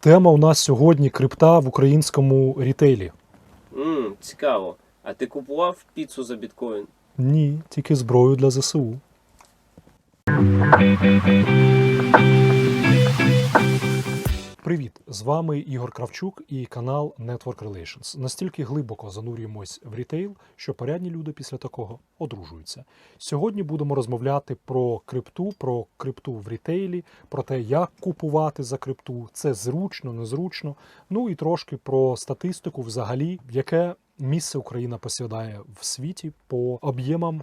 Тема у нас сьогодні крипта в українському рітейлі. Мм, цікаво. А ти купував піцу за біткоін? Ні, тільки зброю для ЗСУ. Привіт! З вами Ігор Кравчук і канал Network Relations. Настільки глибоко занурюємось в рітейл, що порядні люди після такого одружуються. Сьогодні будемо розмовляти про крипту, про крипту в рітейлі, про те, як купувати за крипту, це зручно, незручно. Ну і трошки про статистику, взагалі, яке місце Україна посідає в світі по об'ємам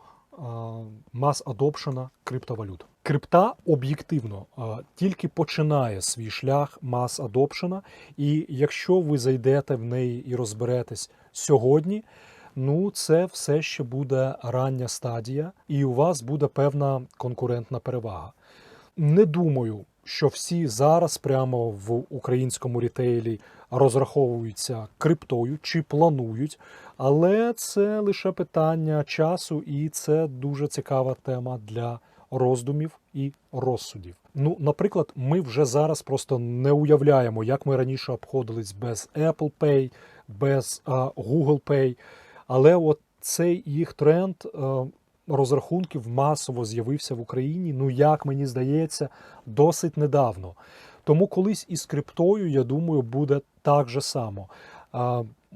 мас адопшена криптовалют. Крипта об'єктивно тільки починає свій шлях мас адопшена, і якщо ви зайдете в неї і розберетесь сьогодні, ну це все ще буде рання стадія, і у вас буде певна конкурентна перевага. Не думаю, що всі зараз прямо в українському рітейлі розраховуються криптою чи планують, але це лише питання часу, і це дуже цікава тема для роздумів і розсудів. Ну, наприклад, ми вже зараз просто не уявляємо, як ми раніше обходились без Apple Pay, без а, Google Pay, але от цей їх тренд. Розрахунків масово з'явився в Україні. Ну як мені здається, досить недавно. Тому колись із криптою, я думаю, буде так же само.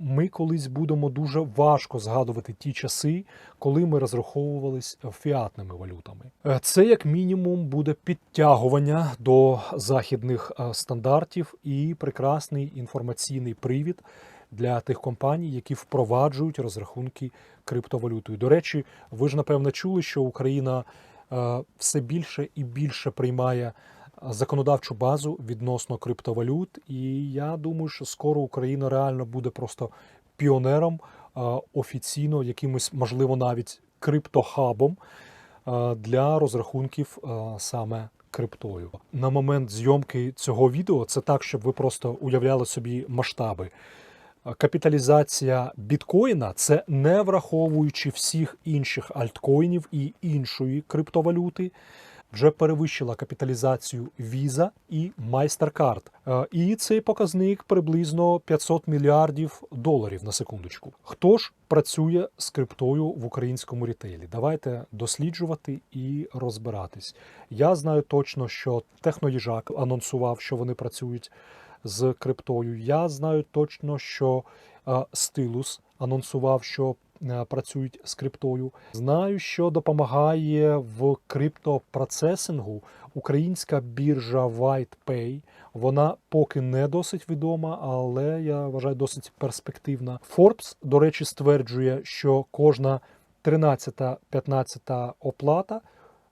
Ми колись будемо дуже важко згадувати ті часи, коли ми розраховувались фіатними валютами. Е, Це як мінімум буде підтягування до західних е, стандартів і прекрасний інформаційний привід для тих компаній, які впроваджують розрахунки криптовалютою. До речі, ви ж напевно чули, що Україна е, все більше і більше приймає законодавчу базу відносно криптовалют, і я думаю, що скоро Україна реально буде просто піонером е, офіційно, якимось, можливо, навіть криптохабом е, для розрахунків саме криптою. На момент зйомки цього відео це так, щоб ви просто уявляли собі масштаби. Капіталізація біткоїна це не враховуючи всіх інших альткоїнів і іншої криптовалюти, вже перевищила капіталізацію Visa і MasterCard. Е, І цей показник приблизно 500 мільярдів доларів на секундочку. Хто ж працює з криптою в українському рітейлі? Давайте досліджувати і розбиратись. Я знаю точно, що Техноїжак анонсував, що вони працюють з криптою. Я знаю точно, що е, Стилус анонсував, що е, працюють з криптою. Знаю, що допомагає в криптопроцесингу українська біржа WhitePay. Вона поки не досить відома, але я вважаю досить перспективна. Forbes, до речі, стверджує, що кожна 13-15 оплата,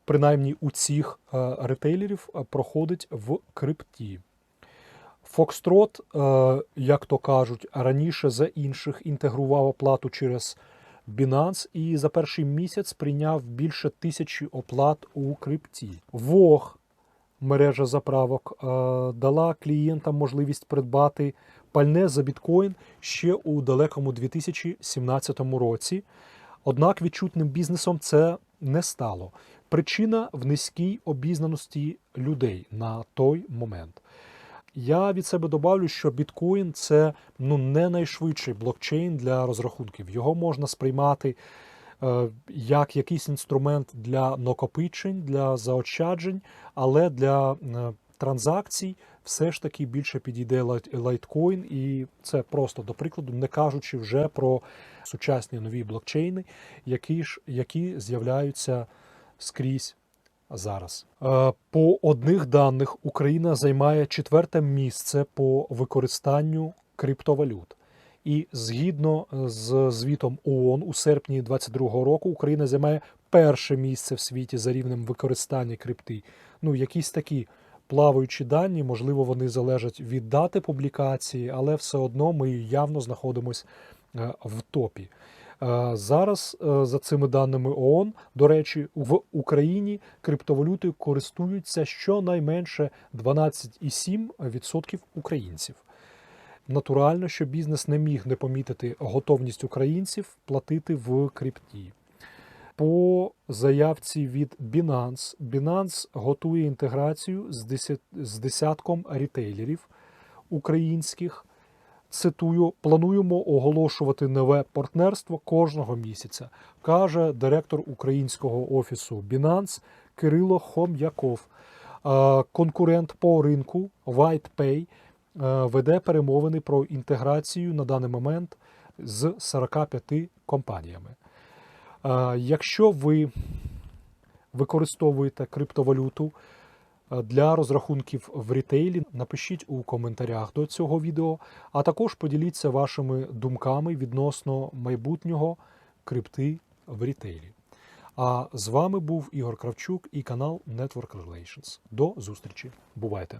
принаймні у цих е, ретейлерів, проходить в крипті. Фокстрот, е, як то кажуть, раніше за інших інтегрував оплату через Binance і за перший місяць прийняв більше тисячі оплат у крипті. Вог, мережа заправок, е, дала клієнтам можливість придбати пальне за біткоін ще у далекому 2017 році. Однак відчутним бізнесом це не стало. Причина в низькій обізнаності людей на той момент. Я від себе добавлю, що біткоін це ну не найшвидший блокчейн для розрахунків. Його можна сприймати е, як якийсь інструмент для накопичень, для заощаджень, але для е, транзакцій все ж таки більше підійде лайт- лайткоін, і це просто до прикладу, не кажучи вже про сучасні нові блокчейни, які ж які з'являються скрізь зараз. Е, По одних даних Україна займає четверте місце по використанню криптовалют. І згідно з звітом ООН у серпні 2022 року Україна займає перше місце в світі за рівнем використання крипти. Ну, якісь такі плаваючі дані, можливо, вони залежать від дати публікації, але все одно ми явно знаходимося в топі. Е, Зараз, е, за цими даними ООН, до речі, в Україні криптовалютою користуються щонайменше 12,7% українців. Натурально, що бізнес не міг не помітити готовність українців платити в крипті. По заявці від Binance, Binance готує інтеграцію з десятком рітейлерів українських. Цитую, плануємо оголошувати нове партнерство кожного місяця, каже директор українського офісу Binance Кирило Хом'яков. Конкурент по ринку WhitePay е, веде перемовини про інтеграцію на даний момент з 45 компаніями. Якщо ви використовуєте криптовалюту для розрахунків в рітейлі, напишіть у коментарях до цього відео, а також поділіться вашими думками відносно майбутнього крипти в рітейлі. А з вами був Ігор Кравчук і канал Network Relations. До зустрічі. Бувайте!